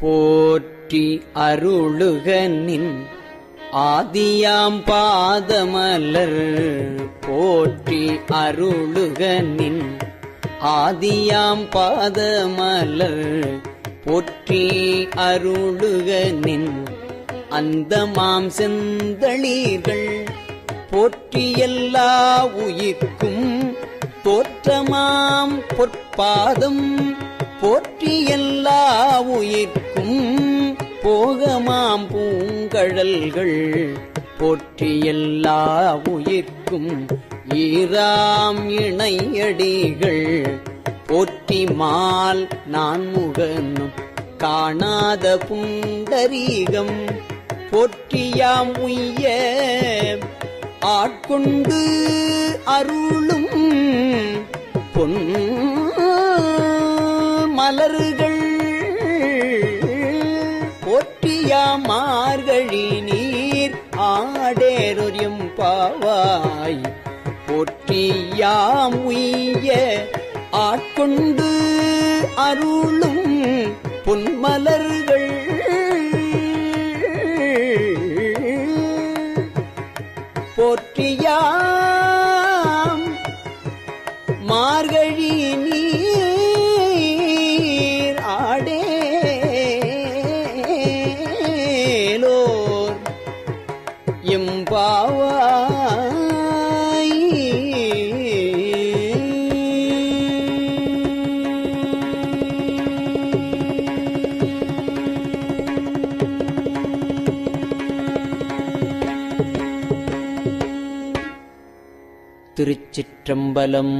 போற்றி அருளுக நின் ஆதியாம் பாதமலர். போற்றி அருளுக நின் ஆதியாம் பாதமலர். போற்றி அருளுக நின் அந்த மாம் செந்தளீர்கள். போற்றி எல்லா உயிர்க்கும் தோற்றமாம் பொற்பாதம். போற்றி எல்லா உயிர்க்கும் போகமாம் பூங்கழல்கள். போற்றி எல்லா உயிர்க்கும் ஈராம் இணையடிகள். போற்றி மால் நான் முகனும் காணாத புண்டரீகம். போற்றியாம் உய்ய ஆட்கொண்டு அருளும் பொன் மார்கழி நீர் ஆடேரொரியும் பாவாய். பொற்றியாம் உய்ய ஆட்கொண்டு அருளும் பொன்மலர்கள். போற்றியாம் மார்கழி நீர் பாவாய். திருச்சிற்றம்பலம்